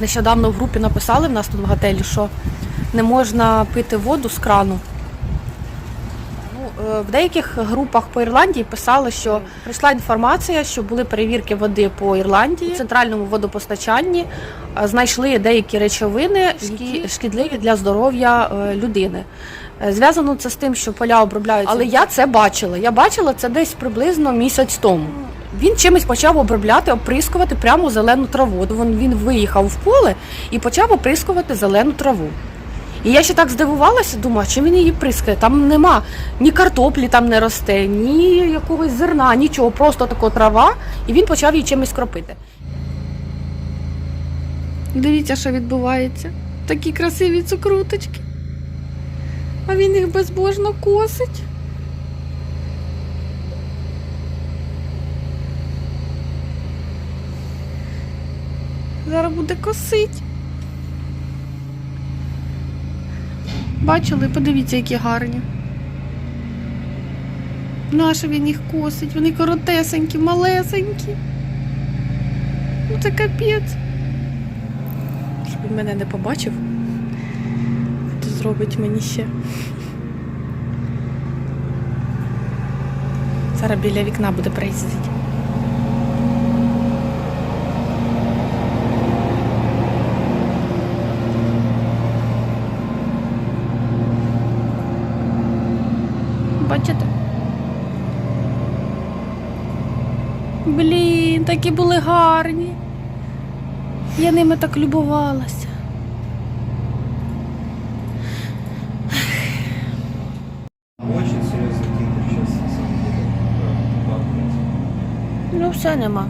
Нещодавно в групі написали в нас тут в готелі, що не можна пити воду з крану. Ну, е, в деяких групах по Ірландії писали, що прийшла інформація, що були перевірки води по Ірландії, в центральному водопостачанні знайшли деякі речовини, які шкідливі для здоров'я е, людини. Е, Зв'язано це з тим, що поля обробляються. Але я це бачила. Я бачила це десь приблизно місяць тому. Він чимось почав обробляти, оприскувати прямо зелену траву. Він, він виїхав в поле і почав оприскувати зелену траву. І я ще так здивувалася, думаю, чим він її прискає? Там нема ні картоплі там не росте, ні якогось зерна, нічого, просто така трава, і він почав її чимось кропити. Дивіться, що відбувається. Такі красиві цукруточки. А він їх безбожно косить. Зараз буде косить. Бачили, подивіться, які гарні. Нащо він їх косить? Вони коротесенькі, малесенькі. Ну це капець. Щоб він мене не побачив, то зробить мені ще. Зараз біля вікна буде приїздити. Блін, такі були гарні. Я ними так любувалася. Ну, все нема.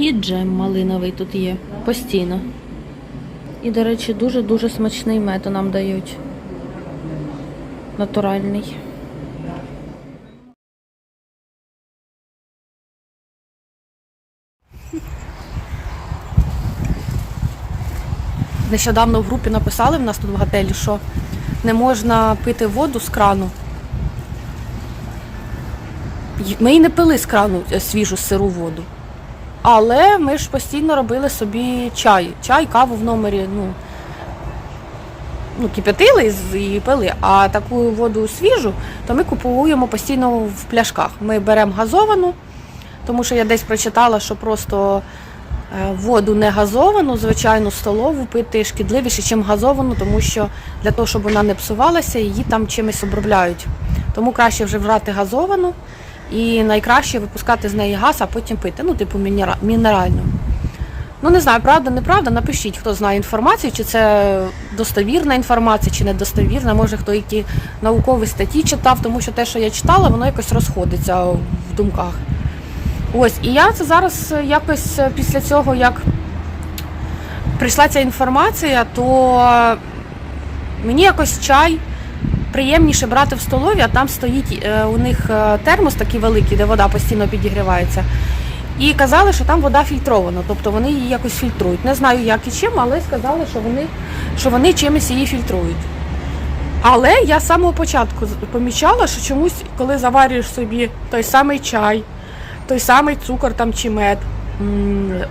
І джем малиновий тут є постійно. І, до речі, дуже-дуже смачний мед нам дають. Натуральний. Нещодавно в групі написали в нас тут в готелі, що не можна пити воду з крану. Ми і не пили з крану е, свіжу сиру воду. Але ми ж постійно робили собі чай. Чай, каву в номері, ну, ну кип'ятили і пили. А таку воду свіжу, то ми купуємо постійно в пляшках. Ми беремо газовану, тому що я десь прочитала, що просто е, воду не газовану, звичайну столову пити шкідливіше, ніж газовану, тому що для того, щоб вона не псувалася, її там чимось обробляють. Тому краще вже брати газовану і найкраще випускати з неї газ, а потім пити. Ну, типу мінеральну. Ну, не знаю, правда, неправда. Напишіть, хто знає інформацію, чи це достовірна інформація, чи недостовірна. Може, хто які наукові статті читав, тому що те, що я читала, воно якось розходиться в думках. Ось, і я це зараз е, якось е, після цього, як прийшла ця інформація, то мені якось чай приємніше брати в столові, а там стоїть е, у них е, термос такий великий, де вода постійно підігрівається. І казали, що там вода фільтрована, тобто вони її якось фільтрують. Не знаю, як і чим, але сказали, що вони, що вони чимось її фільтрують. Але я з самого початку помічала, що чомусь, коли заварюєш собі той самий чай, той самий цукор там чи мед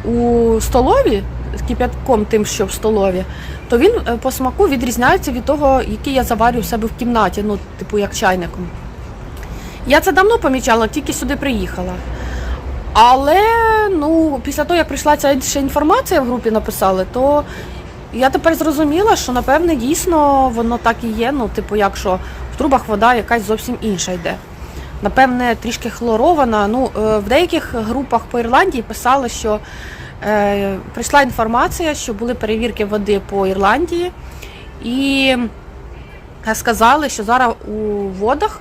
у столові кип'ятком тим, що в столові, то він е, по смаку відрізняється від того, який я заварюю в себе в кімнаті, ну, типу як чайником. Я це давно помічала, тільки сюди приїхала. Але ну, після того, як прийшла ця ще інформація в групі написали, то я тепер зрозуміла, що напевне дійсно воно так і є. Ну, типу, якщо в трубах вода якась зовсім інша йде. Напевне, трішки хлорована. Ну, е, в деяких групах по Ірландії писали, що прийшла інформація, що були перевірки води по Ірландії, і е, сказали, що зараз у водах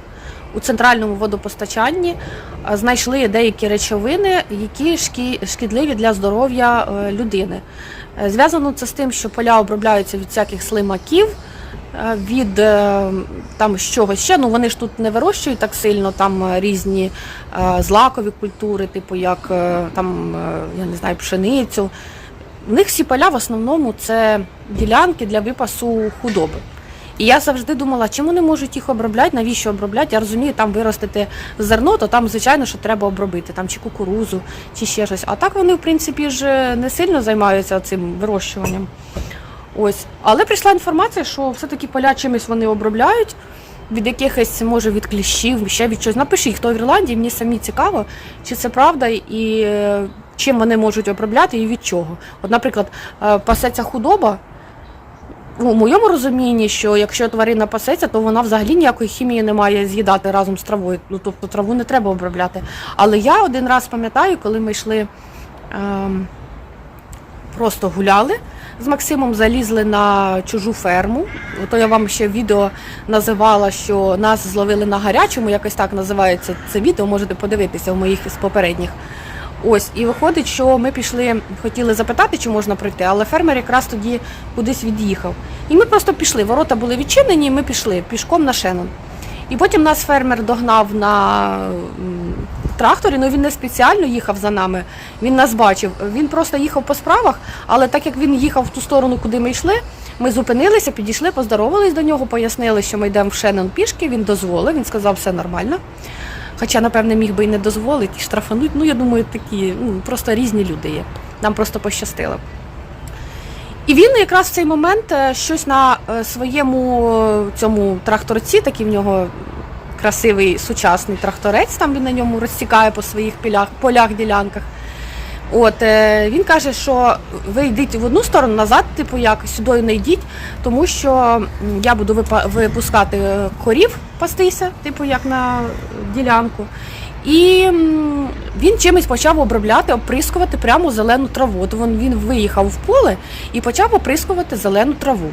у центральному водопостачанні е, знайшли деякі речовини, які шкі- шкідливі для здоров'я е, людини. Е, Зв'язано це з тим, що поля обробляються від всяких слимаків, е, від е, там чогось ще. Ну вони ж тут не вирощують так сильно, там е, різні е, злакові культури, типу як там, я не знаю, пшеницю. В них всі поля в основному це ділянки для випасу худоби. І я завжди думала, чому не можуть їх обробляти, навіщо обробляти? Я розумію, там виростити зерно, то там, звичайно, що треба обробити, там чи кукурузу, чи ще щось. А так вони, в принципі, ж не сильно займаються цим вирощуванням. Ось. Але прийшла інформація, що все-таки поля чимось вони обробляють, від якихось, може, від кліщів, ще від чогось. Напишіть, хто в Ірландії, мені самі цікаво, чи це правда і е, чим вони можуть обробляти і від чого. От, наприклад, е, пасеться худоба. У моєму розумінні, що якщо тварина пасеться, то вона взагалі ніякої хімії не має з'їдати разом з травою. Ну тобто траву не треба обробляти. Але я один раз пам'ятаю, коли ми йшли ем, просто гуляли з Максимом, залізли на чужу ферму. То я вам ще відео називала, що нас зловили на гарячому, якось так називається це відео, можете подивитися в моїх з попередніх. Ось, і виходить, що ми пішли, хотіли запитати, чи можна пройти, але фермер якраз тоді кудись від'їхав. І ми просто пішли. Ворота були відчинені, і ми пішли пішком на Шенон. І потім нас фермер догнав на тракторі, ну він не спеціально їхав за нами, він нас бачив. Він просто їхав по справах, але так як він їхав в ту сторону, куди ми йшли, ми зупинилися, підійшли, поздоровались до нього, пояснили, що ми йдемо в Шенон пішки, він дозволив, він сказав, все нормально. Хоча, напевне, міг би і не дозволити, і штрафануть. Ну, я думаю, такі ну, просто різні люди є. Нам просто пощастило. І він якраз в цей момент е, щось на е, своєму е, цьому тракторці, такий в нього красивий сучасний тракторець, там він на ньому розсікає по своїх полях, полях ділянках. От е, він каже, що ви йдіть в одну сторону назад, типу як сюди не йдіть, тому що я буду випускати е, корів пастися, типу як на ділянку. І він чимось почав обробляти, оприскувати прямо зелену траву. От він виїхав в поле і почав оприскувати зелену траву.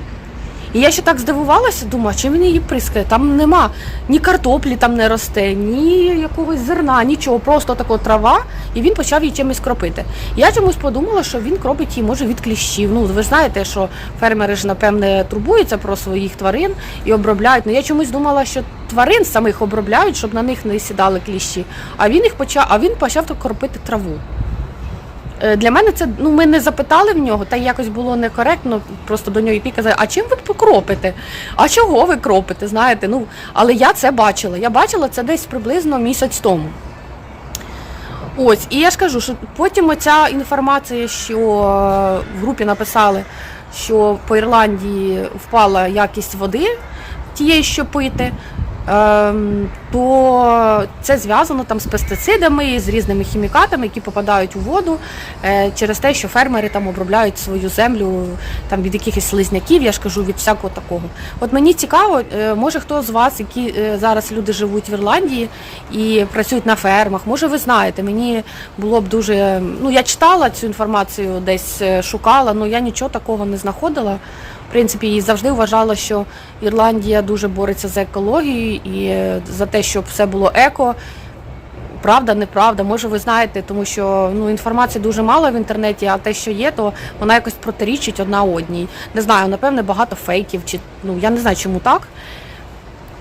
І я ще так здивувалася, думаю, чим він її прискає? Там нема ні картоплі там не росте, ні якогось зерна, нічого, просто така трава, і він почав її чимось кропити. Я чомусь подумала, що він кропить її може від кліщів. Ну, ви ж знаєте, що фермери ж напевне турбуються про своїх тварин і обробляють. Ну я чомусь думала, що тварин самих обробляють, щоб на них не сідали кліщі. А він їх почав, а він почав так кропити траву. Е, Для мене це ну ми не запитали в нього, та якось було некоректно. Просто до нього і казати, а чим ви покропите? А чого ви кропите? Знаєте, ну але я це бачила. Я бачила це десь приблизно місяць тому. Ось, і я ж кажу, що потім оця інформація, що е, в групі написали, що по Ірландії впала якість води тієї, що пити. Ем, То це зв'язано там з пестицидами, з різними хімікатами, які попадають у воду е, через те, що фермери там обробляють свою землю там від якихось слизняків, я ж кажу, від всякого такого. От мені цікаво, е, може хто з вас, які е, зараз люди живуть в Ірландії і працюють на фермах, може ви знаєте, мені було б дуже. Ну я читала цю інформацію, десь шукала, але я нічого такого не знаходила. Принципі, і завжди вважала, що Ірландія дуже бореться за екологію і за те, щоб все було еко. Правда, неправда, може ви знаєте, тому що ну інформації дуже мало в інтернеті, а те, що є, то вона якось протирічить одна одній. Не знаю, напевне, багато фейків, чи ну я не знаю, чому так.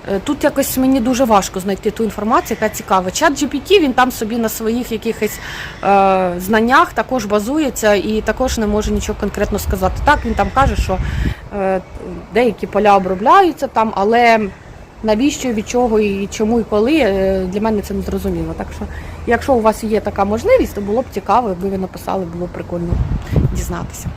Е, Тут якось мені дуже важко знайти ту інформацію, яка цікава. Чат GPT, він там собі на своїх якихось е, знаннях також базується і також не може нічого конкретно сказати. Так, він там каже, що е, деякі поля обробляються там, але навіщо, від чого і чому і коли, е, для мене це не зрозуміло. Так що, якщо у вас є така можливість, то було б цікаво, якби ви написали, було б прикольно дізнатися.